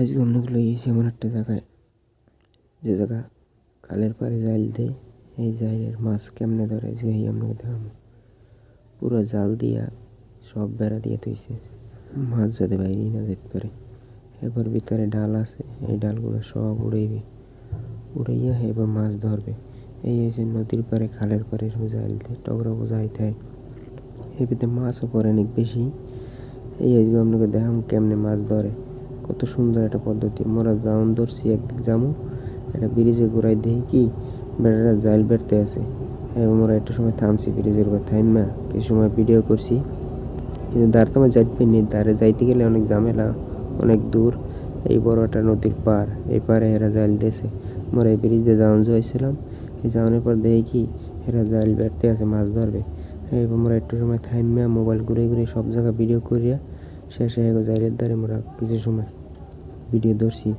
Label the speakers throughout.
Speaker 1: আজকে অনেকগুলো গিয়েছি এমন একটা জায়গায়, যে জায়গা খালের পাড়ে জাল দেয়, এই জালের মাছ কেমনে ধরে যে এই আপনাকে দেখাবো পুরো জাল দিয়া, সব বেড়া দিয়ে থইছে। মাছ যাতে বাইরে না যেতে পারে। এবার ভিতরে ডাল আছে, এই ডালগুলো সব উড়াইবে। উড়াইয়া এবার মাছ ধরবে। এই হয়েছে নদীর পাড়ে খালের এরকম জাল দিয়ে টগরা বোঝাই থাকে এর ভিতরে মাছও পরে অনেক বেশি। এই আজকে আপনাকে দেখাম কেমনে মাছ ধরে। কত সুন্দর একটা পদ্ধতি। মোরা জাউন ধরছি একদিক জামু, একটা ব্রিজে ঘুরাই দেখি কি বেড়ারা জাল বেড়তে আছে। হ্যাঁ মোরা একটু সময় থামছি ব্রিজের উপর থাইমা, কিছু সময় ভিডিও করছি। কিন্তু দাঁড় তো আমার যাইতে পারিনি দাঁড়ে যাইতে গেলে অনেক ঝামেলা, অনেক দূর। এই বড় একটা নদীর পার এই পারে এরা জাল দিয়েছে। মোরা এই ব্রিজে জাউন যাইছিলাম। এই জাউনের পর দেখি কি এরা জাল বেড়তে আছে, মাছ ধরবে। হ্যাঁ এবার মোরা একটু সময় থাইমা, মোবাইল ঘুরে ঘুরে সব জায়গায় ভিডিও করিয়া শেষে এগো জাইলের দ্বারে মোরা কিছু সময় ভিডিও ধরছি,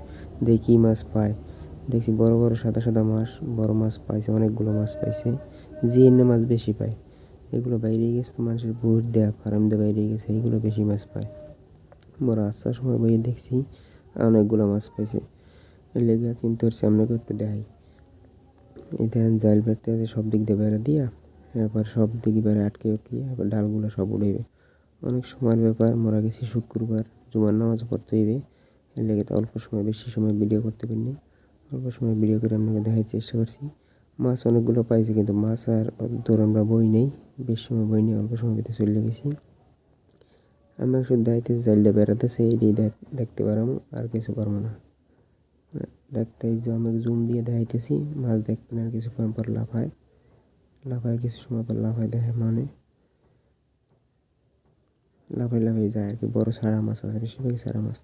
Speaker 1: দেখি মাছ পায়। দেখছি বড় বড় সাদা সাদা মাছ, বড় মাছ পাইছে, অনেকগুলো মাছ পাইছে, যে এনে মাছ বেশি পায়। এগুলো বাইরে গেছে তো মানুষের ভোট দেয়া, ফার্ম দিয়ে বাইরে গেছে এইগুলো বেশি মাছ পায়। বড় আসার সময় বইয়ে দেখছি, অনেকগুলো মাছ পাইছে। লেগে চিন্তা করছি, আপনাকে একটু দেখাই। দেখেন জাল বেড়তে আছে, সব দিক দিয়ে বেড়া দিয়া এরপর সব দিকে বেড়ে আটকে উঠকে এবার ডালগুলো সব উড়েবে অনেক সময়ের ব্যাপার, মরা গেছি শুক্রবার, জুমার নামাজ পড়তে হইবে। এর লেগে অল্প সময়, বেশি সময় ভিডিও করতে পারিনি। অল্প সময় ভিডিও করে আপনাকে দেখার চেষ্টা করছি। মাছ অনেকগুলো পাইছি, কিন্তু মাছ আর দূর আমরা বই নেই, বেশি সময় বই নেই অল্প সময় ভিতরে চলে গেছি। আমরা শুধু দায়িত্বে জালটা বেড়াতেছে এইটাই দেখতে পারব, আর কিছু পারব না। দেখতে যে আমি জুম দিয়ে দেখাইতেছি, মাছ দেখবেন আর কিছু পর লাফায়। লাফায় কিছু সময় পর লাফায় দেখে মানে। লাফাই লাফাই যায় আর কি। বড়ো সারা মাছ আছে বেশিরভাগই সারা মাছ।